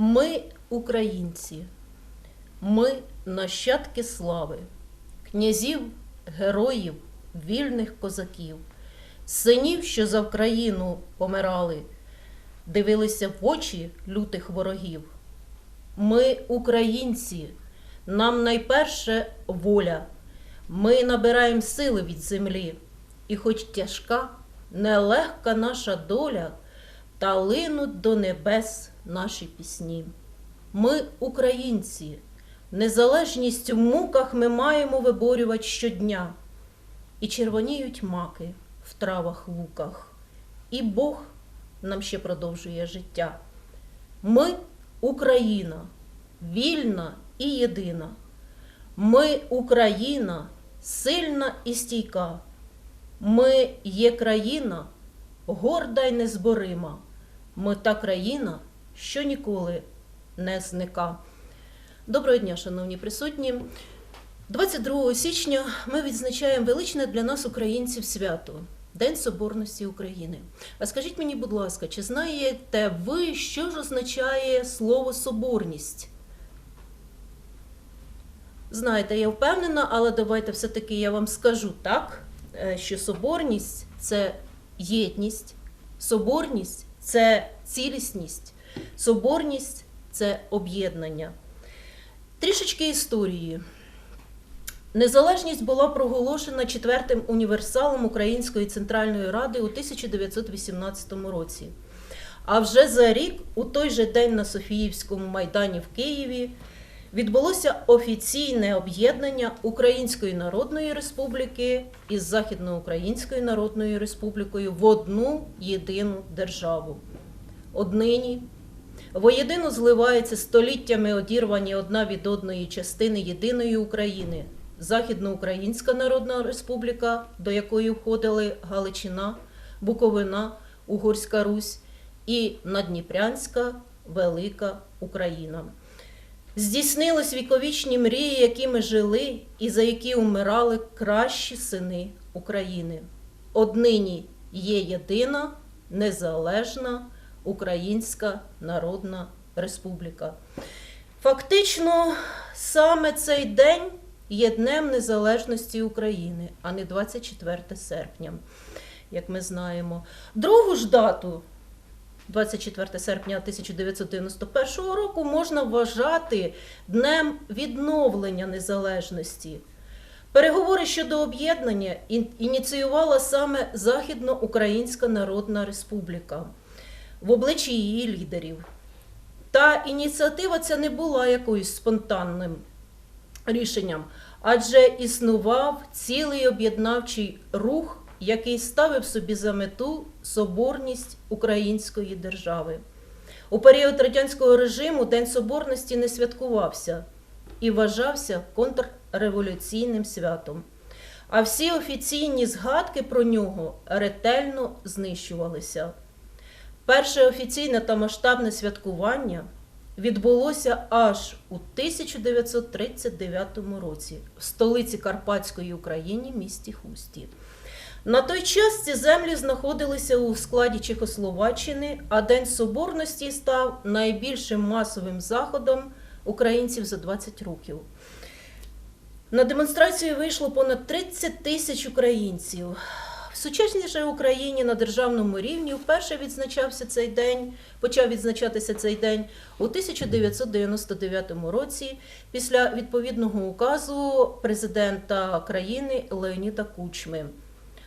Ми українці, ми нащадки слави, князів, героїв, вільних козаків, синів, що за Вкраїну помирали, дивилися в очі лютих ворогів. Ми українці, нам найперше воля. Ми набираємо сили від землі, і хоч тяжка, нелегка наша доля, та линуть до небес наші пісні. Ми українці, незалежність в муках ми маємо виборювати щодня. І червоніють маки в травах луках, і Бог нам ще продовжує життя. Ми Україна, вільна і єдина. Ми Україна, сильна і стійка. Ми є країна, горда й незборима. Ми та країна, що ніколи не зника. Доброго дня, шановні присутні. 22 січня ми відзначаємо величне для нас українців свято День Соборності України. А скажіть мені, будь ласка, чи знаєте ви, що ж означає слово соборність? Знаєте, я впевнена, але давайте все-таки я вам скажу так, е, що соборність це єдність, соборність це цілісність, соборність це об'єднання. Трішечки історії. Незалежність була проголошена четвертим універсалом Української Центральної Ради у 1918 році. А вже за рік, у той же день на Софіївському майдані в Києві, відбулося офіційне об'єднання Української Народної Республіки із Західноукраїнською Народною Республікою в одну єдину державу. Однині воєдино зливаються століттями одірвані одна від одної частини єдиної України. Західноукраїнська Народна Республіка, до якої входили Галичина, Буковина, Угорська Русь і Надніпрянська Велика Україна. Здійснились віковічні мрії, якими жили і за які умирали кращі сини України. Однині є єдина незалежна Українська Народна Республіка. Фактично, саме цей день є Днем Незалежності України, а не 24 серпня, як ми знаємо. Другу ж дату 24 серпня 1991 року можна вважати днем відновлення незалежності. Переговори щодо об'єднання ініціювала саме Західноукраїнська Народна Республіка в обличчі її лідерів. Та ініціатива ця не була якоюсь спонтанним рішенням, адже існував цілий об'єднавчий рух, який ставив собі за мету соборність української держави. У період радянського режиму День Соборності не святкувався і вважався контрреволюційним святом. А всі офіційні згадки про нього ретельно знищувалися. Перше офіційне та масштабне святкування відбулося аж у 1939 році в столиці Карпатської України, місті Хусті. На той час ці землі знаходилися у складі Чехословаччини, а День Соборності став найбільшим масовим заходом українців за 20 років. На демонстрацію вийшло понад 30 тисяч українців. В сучаснішій Україні на державному рівні вперше відзначався цей день, почав відзначатися цей день у 1999 році після відповідного указу президента країни Леоніда Кучми.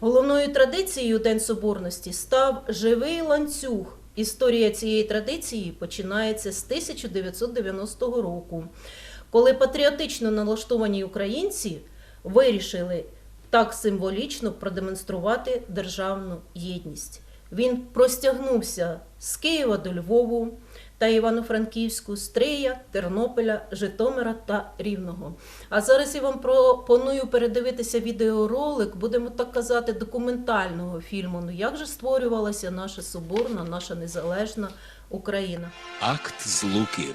Головною традицією День Соборності став живий ланцюг. Історія цієї традиції починається з 1990 року, коли патріотично налаштовані українці вирішили так символічно продемонструвати державну єдність. Він простягнувся з Києва до Львову та Івано-Франківську, Стрия, Тернополя, Житомира та Рівного. А зараз я вам пропоную передивитися відеоролик, будемо так казати, документального фільму. Ну як же створювалася наша соборна, наша незалежна Україна? Акт злуки.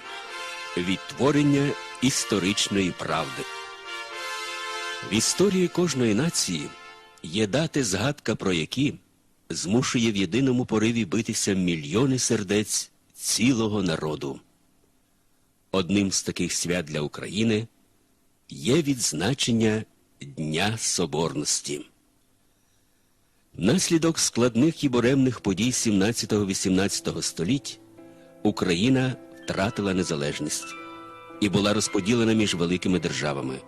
Відтворення історичної правди. В історії кожної нації є дати згадка про які змушує в єдиному пориві битися мільйони сердець цілого народу. одним з таких свят для України є відзначення Дня Соборності. Внаслідок складних і буремних подій 17-18 століть Україна втратила незалежність і була розподілена між великими державами.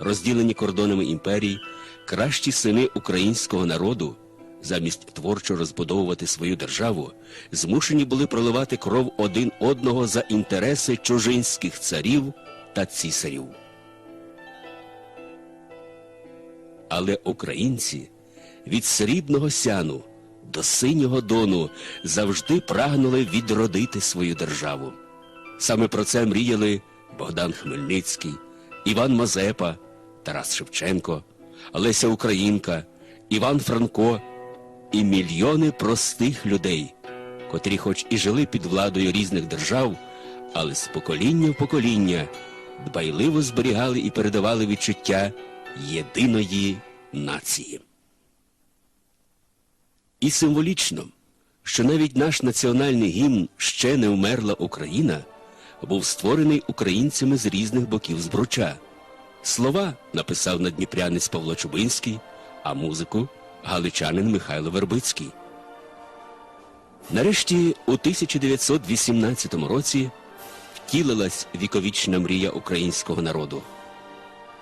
Розділені кордонами імперій, кращі сини українського народу, замість творчо розбудовувати свою державу, змушені були проливати кров один одного за інтереси чужинських царів та цісарів. Але українці від срібного сяну до синього дону завжди прагнули відродити свою державу. Саме про це мріяли Богдан Хмельницький, Іван Мазепа, Тарас Шевченко, Леся Українка, Іван Франко і мільйони простих людей, котрі хоч і жили під владою різних держав, але з покоління в покоління дбайливо зберігали і передавали відчуття єдиної нації. І символічно, що навіть наш національний гімн ще не вмерла Україна, був створений українцями з різних боків збруча. Слова написав надніпрянець Павло Чубинський, а музику галичанин Михайло Вербицький. Нарешті у 1918 році втілилась віковічна мрія українського народу.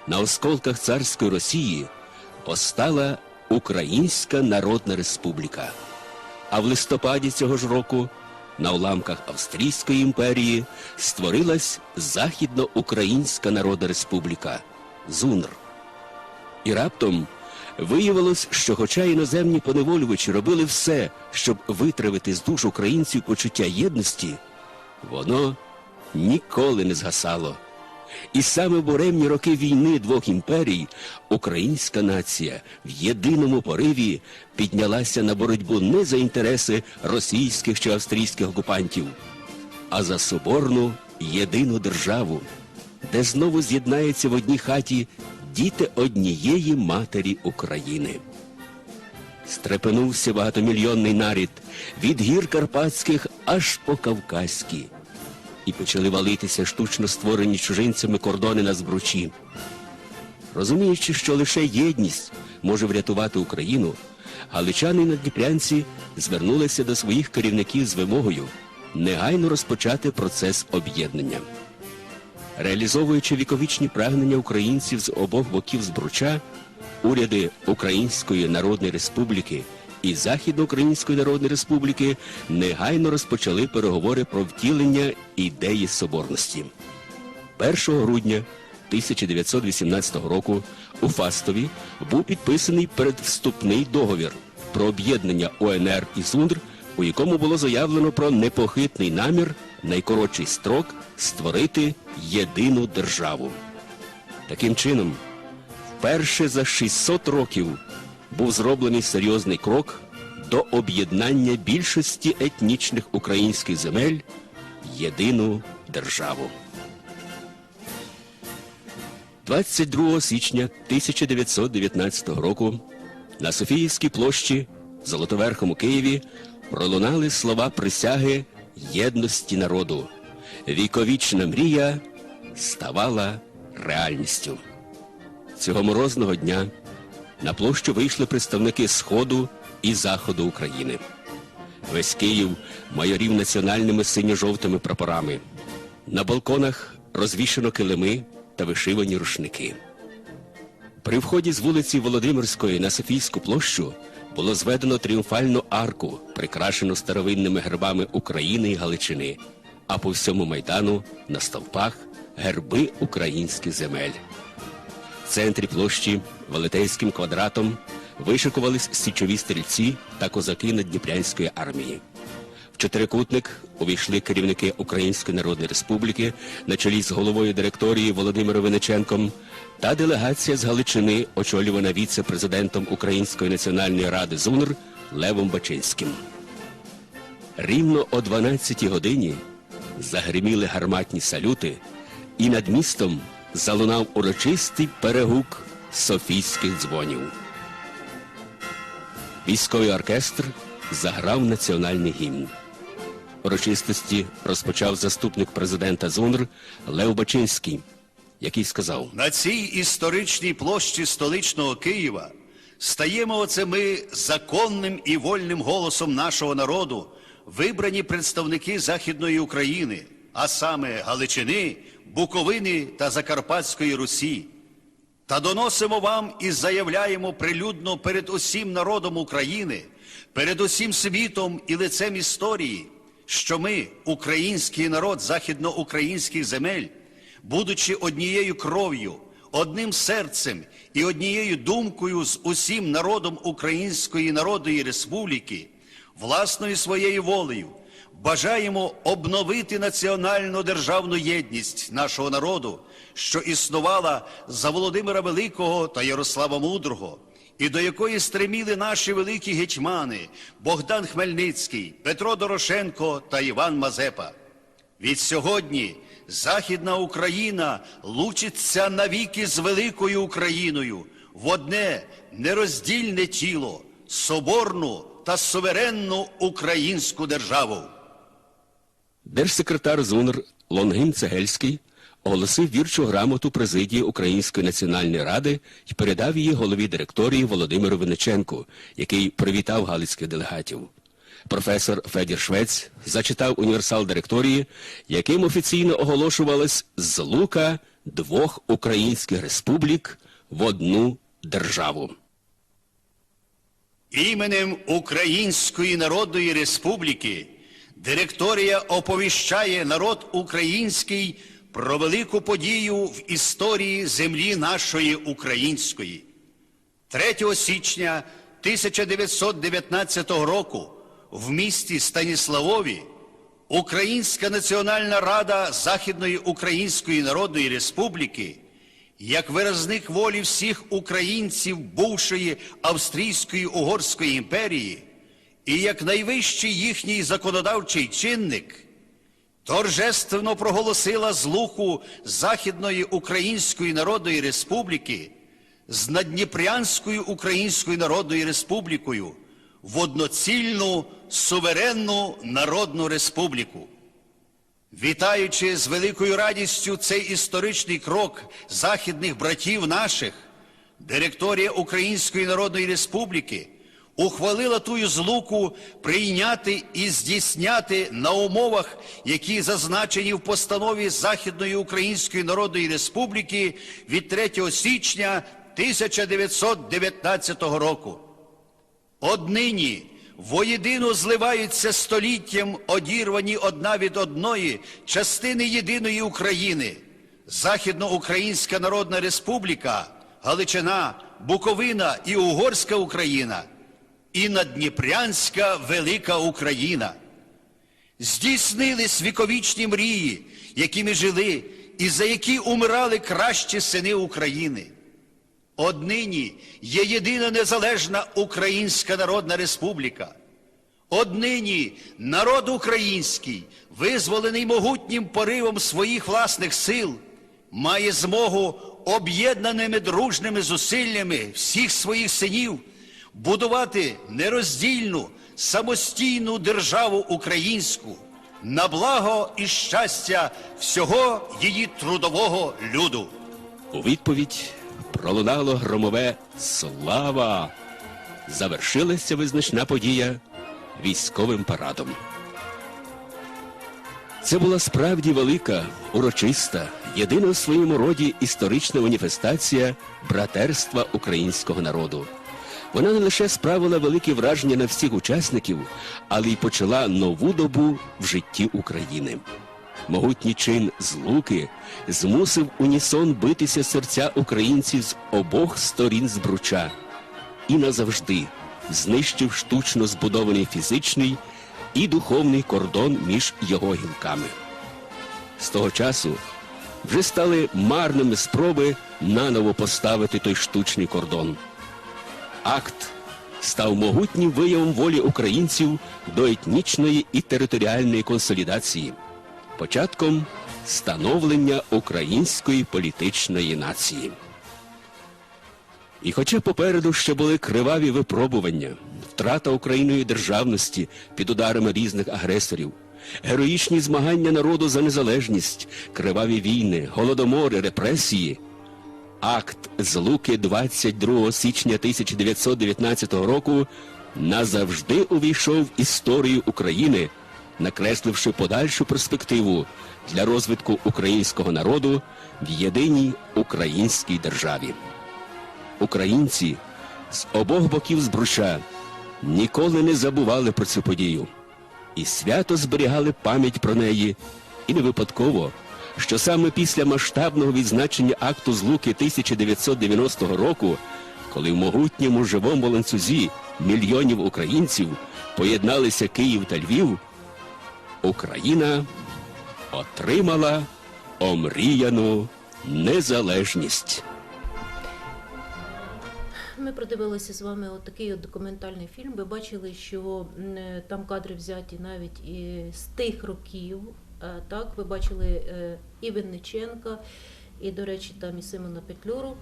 На осколках царської Росії постала Українська Народна Республіка. А в листопаді цього ж року на уламках Австрійської імперії створилась Західноукраїнська Народна Республіка ЗУНР. І раптом виявилось, що хоча іноземні поневолювачі робили все, щоб витравити з душ українців почуття єдності, воно ніколи не згасало. І саме в буремні роки війни двох імперій українська нація в єдиному пориві піднялася на боротьбу не за інтереси російських чи австрійських окупантів, а за соборну єдину державу, де знову з'єднаються в одній хаті діти однієї матері України. Стрепенувся багатомільйонний нарід від гір Карпатських аж по Кавказькі і почали валитися штучно створені чужинцями кордони на збручі. Розуміючи, що лише єдність може врятувати Україну, галичани і надніпрянці звернулися до своїх керівників з вимогою негайно розпочати процес об'єднання. Реалізовуючи віковічні прагнення українців з обох боків збруча, уряди Української Народної Республіки і Західноукраїнської Народної Республіки негайно розпочали переговори про втілення ідеї соборності. 1 грудня 1918 року у Фастові був підписаний передвступний договір про об'єднання ОНР і ЗУНДР, у якому було заявлено про непохитний намір найкоротший строк створити єдину державу. Таким чином, вперше за 600 років був зроблений серйозний крок до об'єднання більшості етнічних українських земель єдину державу. 22 січня 1919 року на Софіївській площі в Золотоверхому Києві пролунали слова присяги єдності народу. Віковічна мрія ставала реальністю. Цього морозного дня на площу вийшли представники Сходу і Заходу України. Весь Київ майорів національними синьо-жовтими прапорами. На балконах розвішено килими та вишивані рушники. При вході з вулиці Володимирської на Софійську площу було зведено тріумфальну арку, прикрашену старовинними гербами України і Галичини, а по всьому майдану на стовпах герби українських земель. В центрі площі велетенським квадратом вишикувались січові стрільці та козаки Надніпрянської армії. В чотирикутник увійшли керівники Української Народної Республіки на чолі з головою директорії Володимиром Виниченком та делегація з Галичини, очолювана віце-президентом Української національної ради ЗУНР Левом Бачинським. Рівно о 12 годині загриміли гарматні салюти, і над містом залунав урочистий перегук софійських дзвонів. Військовий оркестр заграв національний гімн. Урочистості розпочав заступник президента ЗУНР Лев Бачинський, який сказав: На цій історичній площі столичного Києва стаємо оце ми законним і вольним голосом нашого народу, вибрані представники Західної України, а саме Галичини, Буковини та Закарпатської Русі. Та доносимо вам і заявляємо прилюдно перед усім народом України, перед усім світом і лицем історії, що ми, український народ західноукраїнських земель, будучи однією кров'ю, одним серцем і однією думкою з усім народом Української Народної Республіки, власною своєю волею, бажаємо обновити національну державну єдність нашого народу, що існувала за Володимира Великого та Ярослава Мудрого, і до якої стреміли наші великі гетьмани Богдан Хмельницький, Петро Дорошенко та Іван Мазепа. Від сьогодні Західна Україна лучиться навіки з великою Україною в одне нероздільне тіло, соборну та суверенну українську державу. Держсекретар ЗУНР Лонгин Цегельський оголосив вірчу грамоту президії Української національної ради і передав її голові директорії Володимиру Винниченку, який привітав галицьких делегатів. Професор Федір Швець зачитав універсал директорії, яким офіційно оголошувалась злука двох українських республік в одну державу. Іменем Української Народної Республіки директорія оповіщає народ український про велику подію в історії землі нашої української. 3 січня 1919 року в місті Станіславові Українська Національна Рада Західної Української Народної Республіки як виразник волі всіх українців бувшої Австрійської Угорської імперії і як найвищий їхній законодавчий чинник торжественно проголосила злуку Західної Української Народної Республіки з Надніпрянською Українською Народною Республікою в одноцільну суверенну народну республіку. Вітаючи з великою радістю цей історичний крок західних братів наших, директорія Української Народної Республіки ухвалила тую злуку прийняти і здійсняти на умовах, які зазначені в постанові Західної Української Народної Республіки від 3 січня 1919 року. Однині воєдино зливаються століттям одірвані одна від одної частини єдиної України, Західноукраїнська Народна Республіка, Галичина, Буковина і Угорська Україна, і Надніпрянська Велика Україна. Здійснились віковічні мрії, якими жили і за які умирали кращі сини України. Однині є єдина незалежна Українська Народна Республіка. Однині народ український, визволений могутнім поривом своїх власних сил, має змогу об'єднаними дружними зусиллями всіх своїх синів будувати нероздільну, самостійну державу українську на благо і щастя всього її трудового люду. У відповідь пролунало громове Слава! Завершилася визначна подія військовим парадом. Це була справді велика, урочиста, єдина у своєму роді історична маніфестація братерства українського народу. Вона не лише справила велике враження на всіх учасників, але й почала нову добу в житті України. Могутній чин злуки змусив унісон битися серця українців з обох сторін збруча і назавжди знищив штучно збудований фізичний і духовний кордон між його гілками. З того часу вже стали марними спроби наново поставити той штучний кордон. Акт став могутнім виявом волі українців до етнічної і територіальної консолідації, початком становлення української політичної нації. І хоча попереду ще були криваві випробування, втрата Україною державності під ударами різних агресорів, героїчні змагання народу за незалежність, криваві війни, голодомори, репресії. Акт з Луки 22 січня 1919 року назавжди увійшов в історію України, накресливши подальшу перспективу для розвитку українського народу в єдиній українській державі. Українці з обох боків збруча ніколи не забували про цю подію і свято зберігали пам'ять про неї, і не випадково, що саме після масштабного відзначення акту злуки 1990 року, коли в могутньому живому ланцюзі мільйонів українців поєдналися Київ та Львів, Україна отримала омріяну незалежність. Ми продивилися з вами от такий от документальний фільм. Ви бачили, що е, там кадри взяті навіть з тих років. Е, Так, ви бачили е, і Винниченка, і, до речі, там і Симона Петлюру.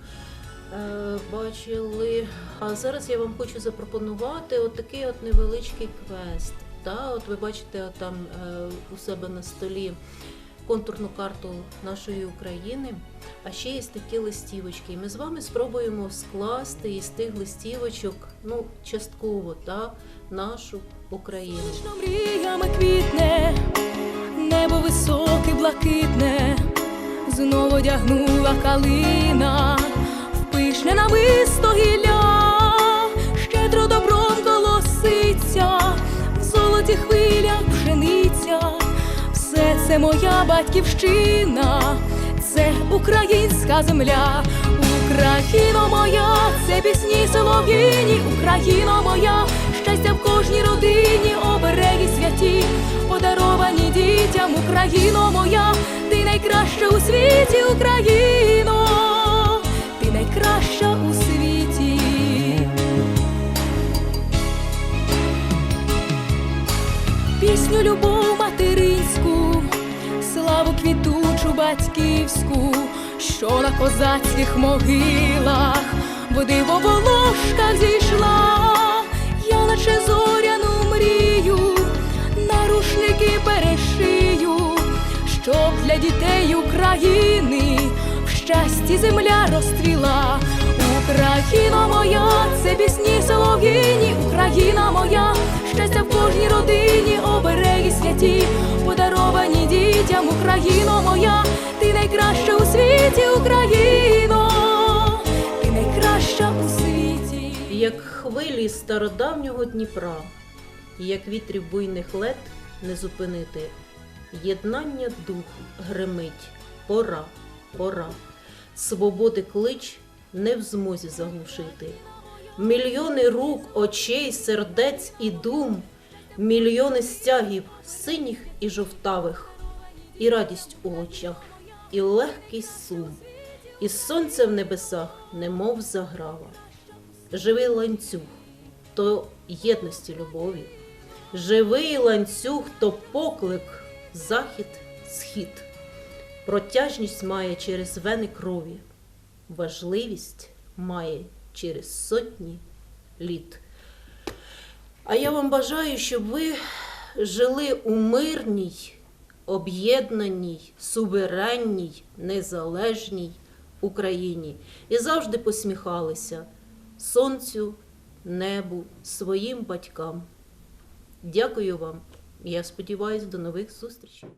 е, Бачили. А зараз я вам хочу запропонувати от такий от невеличкий квест. Та, от ви бачите от там у себе на столі контурну карту нашої України. А ще є такі листівочки. І ми з вами спробуємо скласти із тих листівочок, ну, частково, та, нашу Україну. Мріями квітне, небо високе, блакитне, знову одягнула калина, в пишне намисто гілля, щедро добром колоситься, в золоті хвилях пшениця, все це моя батьківщина, це українська земля, Україно моя, це пісні солов'їні, Україно моя, щастя в кожній родині, обереги святі, подаровані дітям, Україно моя, ти найкраща у світі, Україно, ти найкраща у світі. пісню любов материнську, славу квітучу батьківську, що на козацьких могилах в диво волошках зійшла, наче зоряну мрію, на рушники перешию, щоб для дітей України в щасті земля розстріла. Україна моя, це пісні солов'їні, Україна моя, щастя в кожній родині, обереги святі, подаровані дітям, Україно моя, ти найкраща у світі, Україно, Як хвилі стародавнього Дніпра, як вітрів буйних лет не зупинити, єднання духу гримить, пора, пора, свободи клич не в змозі заглушити. Мільйони рук, очей, сердець і дум, мільйони стягів синіх і жовтавих, і радість у очах, і легкий сум, і сонце в небесах, немов заграва живий ланцюг то єдності любові, живий ланцюг то поклик, захід, схід, протяжність має через вени крові, важливість має через сотні літ. А я вам бажаю, щоб ви жили у мирній, об'єднаній, суверенній, незалежній Україні. І завжди посміхалися сонцю, небу, своїм батькам. Дякую вам. Я сподіваюся, до нових зустрічей.